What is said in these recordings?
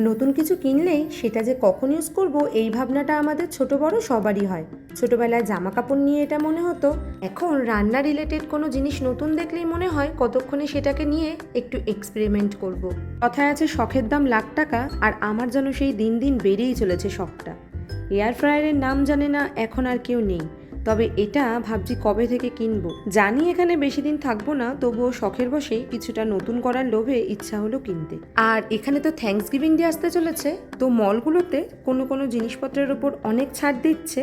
নতুন কিছু কিনলেই সেটা যে কখন ইউজ করব, এই ভাবনাটা আমাদের ছোট বড় সবারই হয়। ছোটবেলায় জামা কাপড় নিয়ে এটা মনে হতো। এখন রান্না রিলেটেড কোনো জিনিস নতুন দেখলেই মনে হয় কতক্ষণে সেটাকে নিয়ে একটু এক্সপেরিমেন্ট করব। কথায় আছে, শখের দাম লাখ টাকা আর আমার যেন সেই দিন দিন বেড়েই চলেছে শখটা। এয়ার ফ্রায়ারের নাম জানে না, এখন আর কেউ নেই। তবে এটা ভাবছি কবে থেকে কিনবো। জানি এখানে বেশি দিন থাকব না, তবুও শখের বসেই কিছুটা নতুন করার লোভে ইচ্ছা হলো কিনতে। আর এখানে তো থ্যাংকস গিভিং ডে আসতে চলেছে, তো মলগুলোতে কোনো কোনো জিনিসপত্রের ওপর অনেক ছাড় দিচ্ছে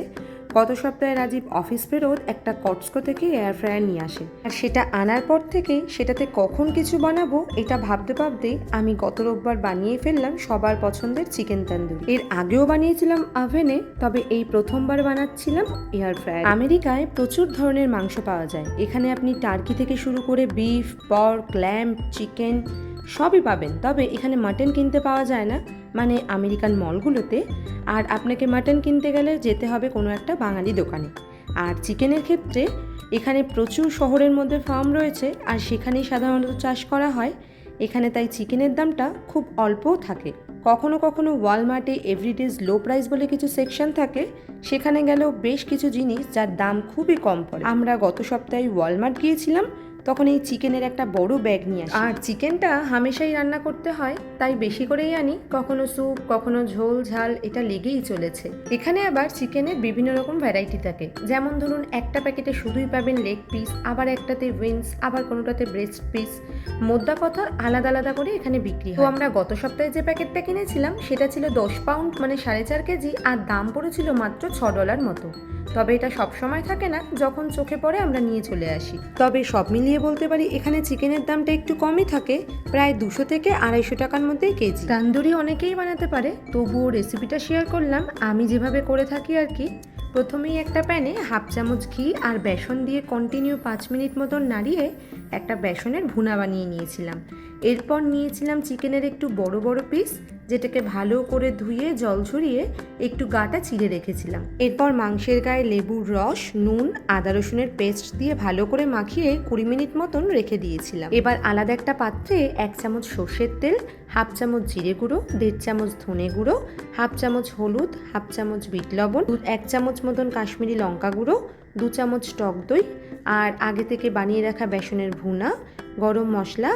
গত সপ্তাহে রাজীব অফিস ফেরত একটা কটস্কো থেকে এয়ার ফ্রায়ার নিয়ে আসে। আর সেটা আনার পর থেকে সেটাতে কখন কিছু বানাবো, এটা ভাবতে ভাবতেই আমি গত রোববার বানিয়ে ফেললাম সবার পছন্দের চিকেন তান্দুরি এর আগেও বানিয়েছিলাম আভেনে তবে এই প্রথমবার বানাচ্ছিলাম এয়ার ফ্রায়ার আমেরিকায় প্রচুর ধরনের মাংস পাওয়া যায়। এখানে আপনি টার্কি থেকে শুরু করে বিফ পর্ক ল্যাম্প চিকেন সবই পাবেন। তবে এখানে মাটন কিনতে পাওয়া যায় না মানে আমেরিকান মলগুলোতে। আর আপনাকে মাটন কিনতে গেলে যেতে হবে কোনো একটা বাঙালি দোকানে। আর চিকেনের ক্ষেত্রে এখানে প্রচুর শহরের মধ্যে ফার্ম রয়েছে, আর সেখানেই সাধারণত চাষ করা হয়। এখানে তাই চিকেনের দামটা খুব অল্পও থাকে। কখনো কখনো ওয়ালমার্টে এভরিডেজ লো প্রাইস বলে কিছু সেকশন থাকে, সেখানে গেলেও বেশ কিছু জিনিস যার দাম খুবই কম পড়ে। আমরা গত সপ্তাহে ওয়ালমার্ট গিয়েছিলাম তখন এই চিকেনের একটা বড় ব্যাগ নিয়ে আসি। আর চিকেনটা হামেশাই রান্না করতে হয়, তাই বেশি করেই আনি। কখনো স্যুপ, কখনো ঝোল, ঝাল, এটা লেগেই চলেছে। এখানে আবার চিকেনের বিভিন্ন রকম ভ্যারাইটি থাকে। যেমন ধরুন, একটা প্যাকেটে শুধুই পাবেন লেগ পিস আবার একটাতে উইংস আবার কোনোটাতে ব্রেস্ট পিস মোদ্দা কথা, আলাদা আলাদা করে এখানে বিক্রি হয়। তো আমরা গত সপ্তাহে যে প্যাকেটটা কিনেছিলাম, সেটা ছিল দশ পাউন্ড মানে সাড়ে চার কেজি, আর দাম পড়েছিল মাত্র ছ ডলার মতো। তবে এটা সব সময় থাকে না, যখন চোখে পড়ে আমরা নিয়ে চলে আসি। তবে সব মিলিয়ে বলতে পারি এখানে চিকেনের দামটা একটু কমই থাকে, প্রায় দুশো থেকে আড়াইশো টাকার মধ্যেই কেজি। তান্দুরি অনেকেই বানাতে পারে, তবুও রেসিপিটা শেয়ার করলাম। আমি যেভাবে করে থাকি আর কি, প্রথমেই একটা প্যানে হাফ চামচ ঘি আর বেসন দিয়ে কন্টিনিউ পাঁচ মিনিট মতন নাড়িয়ে একটা বেসনের ভুনা বানিয়ে নিয়েছিলাম। এরপর নিয়েছিলাম চিকেনের একটু বড় বড় পিস যেটাকে ভালো করে ধুয়ে, জল ঝরিয়ে একটু গাটা চিড়ে রেখেছিলাম। এরপর মাংসের গায়ে লেবুর রস, নুন, আদা রসুনের পেস্ট দিয়ে ভালো করে মাখিয়ে কুড়ি মিনিট মতন রেখে দিয়েছিলাম। এবার আলাদা একটা পাত্রে এক চামচ সর্ষের তেল, হাফ চামচ জিরে গুঁড়ো, দেড় চামচ ধনে গুঁড়ো, হাফ চামচ হলুদ, হাফ চামচ বিট লবণ, এক চামচ মতন কাশ্মীরি লঙ্কা গুঁড়ো দু চামচ টক দই আর আগে থেকে বানিয়ে রাখা বেসনের ভুনা, গরম মশলা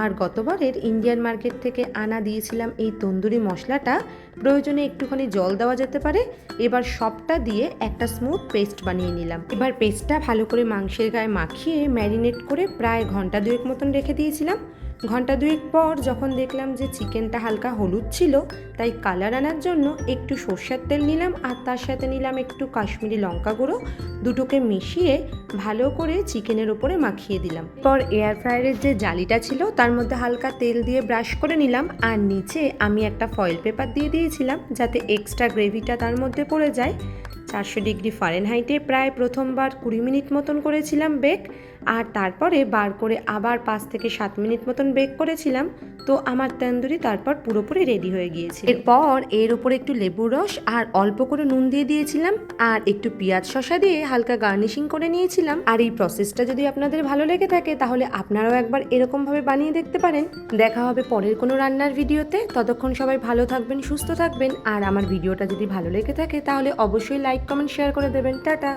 আর গতবারের ইন্ডিয়ান মার্কেট থেকে আনা দিয়েছিলাম এই তন্দুরি মশলাটা। প্রয়োজনে একটুখানি জল দেওয়া যেতে পারে। এবার সবটা দিয়ে একটা স্মুথ পেস্ট বানিয়ে নিলাম। এবার পেস্টটা ভালো করে মাংসের গায়ে মাখিয়ে ম্যারিনেট করে প্রায় ঘণ্টা দুয়েক মতন রেখে দিয়েছিলাম। ঘণ্টা দুয়েক পর যখন দেখলাম যে চিকেনটা হালকা হলুদ ছিল, তাই কালার আনার জন্য একটু সর্ষের তেল নিলাম আর তার সাথে নিলাম একটু কাশ্মীরি লঙ্কা গুঁড়ো। দুটোকে মিশিয়ে ভালো করে চিকেনের ওপরে মাখিয়ে দিলাম। পর এয়ার ফ্রায়ারের যে জালিটা ছিল, তার মধ্যে হালকা তেল দিয়ে ব্রাশ করে নিলাম আর নিচে আমি একটা ফয়েল পেপার দিয়ে দিয়েছিলাম যাতে এক্সট্রা গ্রেভিটা তার মধ্যে পড়ে যায়। চারশো ডিগ্রি ফারেনহাইটে প্রায় প্রথমবার কুড়ি মিনিট মতন করেছিলাম বেক আর তারপরে বার করে আবার পাঁচ থেকে সাত মিনিট মতন বেক করেছিলাম, তো আমার তন্দুরি তারপর পুরোপুরি রেডি হয়ে গিয়েছে এরপর এর উপরে একটু লেবুর রস আর অল্প করে নুন দিয়ে দিয়েছিলাম, আর একটু পেঁয়াজ শসা দিয়ে হালকা গার্নিশিং করে নিয়েছিলাম। আর এই প্রসেসটা যদি আপনাদের ভালো লেগে থাকে, তাহলে আপনারাও একবার এরকমভাবে বানিয়ে দেখতে পারেন। দেখা হবে পরের কোনো রান্নার ভিডিওতে। ততক্ষণ সবাই ভালো থাকবেন, সুস্থ থাকবেন। আর আমার ভিডিওটা যদি ভালো লেগে থাকে, তাহলে অবশ্যই লাইক কমেন্ট শেয়ার করে দেবেন। টাটা!